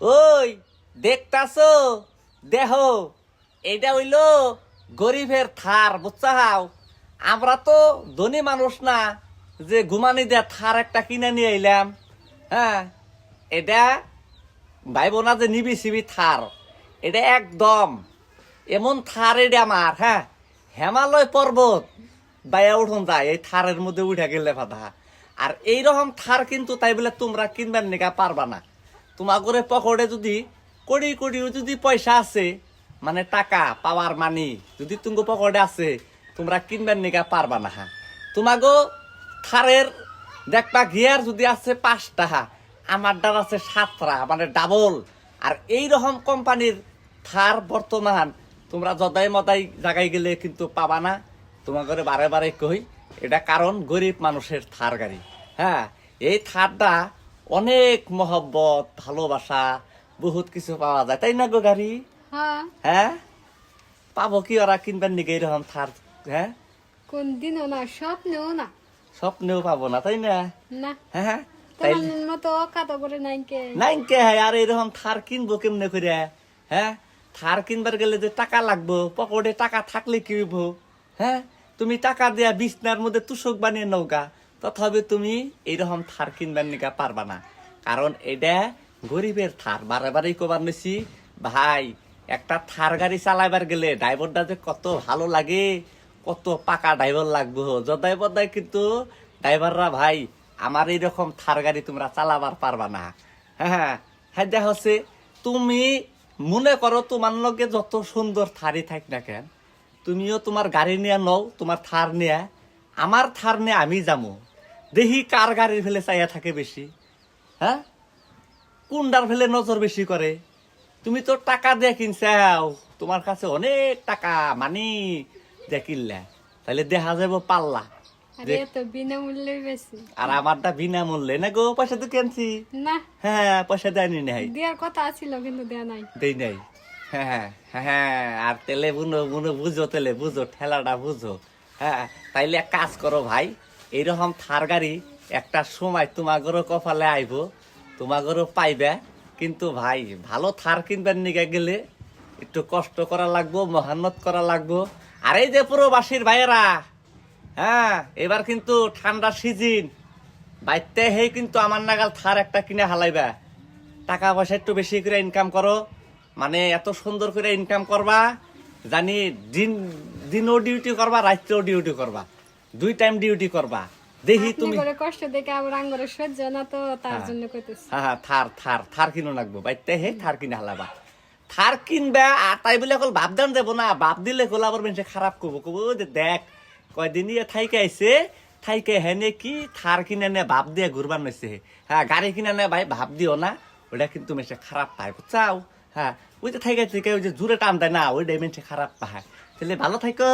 ওই, দেখতাছো? দেহ এটা হইল গরিবের থার বুঝছাও আমরা তো ধনী মানুষ না, যে ঘুমানি দেয়া থার একটা কিনে নিয়ে আইলাম হ্যাঁ? এটা ভাই বোনা যে নিবি সিবি থার, এটা একদম এমন থার এটা আমার হ্যাঁ? হেমালয় পর্বত বাইয়া উঠুন যায়, এই থারের মধ্যে উঠে গেলে ফাদা আর এইরকম থার কিন্তু তাই বলে তোমরা কিনবার নিকা পারবা না। তোমার করে পকেটে যদি কোটি কোটি যদি পয়সা আছে মানে টাকা পাওয়ার মানি যদি তুমি পকেটে আছে, তোমরা কিনবার নিকা পারবা না হ্যাঁ তোমাগো থারের দেখবা গিয়ার যদি আছে পাঁচটা হ্যাঁ আমার দ্বার আছে সাতটা মানে ডাবল আর এই রকম কোম্পানির থার বর্তমান তোমরা যদাই মদাই জায়গায় গেলে কিন্তু পাবা না। ঘরে বারে বারে কই, এটা কারণ গরিব মানুষের থার গাড়ি। হ্যাঁ এই থারটা অনেক মহব্বত ভালোবাসা বহুত কিছু পাওয়া যায়। তাই না গো গাড়ি? হ্যাঁ। হ্যাঁ? পাবো কি ওরা কিনবেন নাকি এরকম থার হ্যাঁ? কোন দিনও না স্বপ্নেও না। স্বপ্নেও পাবো না তাই না? না। হ্যাঁ? মতো কাতো করে নাই কে নাই কে হ্যাঁ আর এরকম থার কিনবো কেমনে করে? হ্যাঁ? থার কিনবার গেলে যে টাকা লাগবো পকেটে টাকা থাকলে কি হ্যাঁ? তুমি টাকা দেয়া বিছনার মধ্যে তুষক বানিয়ে নৌকা তথাপি তুমি এইরকম থার কিনবার নিকা পারবা না। কারণ এটা গরিবের থার, বারে বারেই কবার নিছি। ভাই, একটা থার গাড়ি চালাইবার গেলে ড্রাইভারটা যে কত ভালো লাগে, কত পাকা ড্রাইভার লাগবো। যদাই বদাই কিন্তু ড্রাইভাররা, ভাই, আমার এইরকম থার গাড়ি তোমরা চালাবার পারবা না। হ্যাঁ হ্যাঁ দেখা হচ্ছে তুমি মনে করো তোমার লগে যত সুন্দর থারি থাক না কেন, তুমিও তোমার গাড়ি নিয়ে নও, তোমার থার নিয়ে। আমার থার নিয়ে আমি যাব। দেখি কার গাড়ির ফেলে চাইয়া থাকে বেশি হ্যাঁ কোনটার ফেলে নজর বেশি করে। তুমি তো টাকা দিয়ে কিনছাও তোমার কাছে অনেক টাকা মানি দিয়ে কিনলে। তাহলে দেখা যাব পাল্লা। আরে আমারটা বিনামূল্যে না গো পয়সা তো কেনছি। না। হ্যাঁ পয়সা দেয়নি নাই। দেওয়ার কথা ছিল কিন্তু দেয়া নাই। দেই নাই। হ্যাঁ হ্যাঁ হ্যাঁ আর তেলে বুনো বুনো বুঝো তেলে বুঝো ঠেলাটা বুঝো। হ্যাঁ তাইলে এক কাজ করো ভাই এইরকম থার গাড়ি একটা সময় তোমাগরও কপালে আইব তোমাগরও পাইবে, কিন্তু ভাই, ভালো থার কিনবার নিকে গেলে একটু কষ্ট করা লাগবো মেহনত করা লাগবো। আর এই যে প্রবাসীর ভাইয়েরা হ্যাঁ এবার কিন্তু ঠান্ডা সিজন। বাইতে হে কিন্তু আমার নাগাল থার একটা কিনে হালাইবা। টাকা পয়সা একটু বেশি করে ইনকাম করো। মানে এত সুন্দর করে ইনকাম করবা, জানি দিন দিনও ডিউটি করবা, রাত্রেও ডিউটি করবা। দুই টাইম ডিউটি করবা। দেখি তুমি করে কষ্ট দেখে আবার আঙ্গরে সহ্য না তো তার জন্য কইতেছি। হ্যাঁ হ্যাঁ থার থার থার কিনো লাগবো। বাইতে হে থার কিনে হালাবা। থার কিনবা আর তাই বলে কল ভাব দান দেবো না ভাব দিলে কল আবার খারাপ করব। কবো যে দেখ কয়দিন ইয়ে থাইকে আইছে থাইকে হেনে কি থার কিনে নে ভাব দিয়ে ঘুরবার নইছে হ্যাঁ গাড়ি কিনে নে ভাই ভাব দিও না ওটা কিন্তু মেসে খারাপ পায় বুঝছাও? হ্যাঁ ওই যে থাইকে থেকে ওই যে জুড়ে টান দেয় না ওইটাই মেসে খারাপ পায়। তাহলে ভালো থাইকো।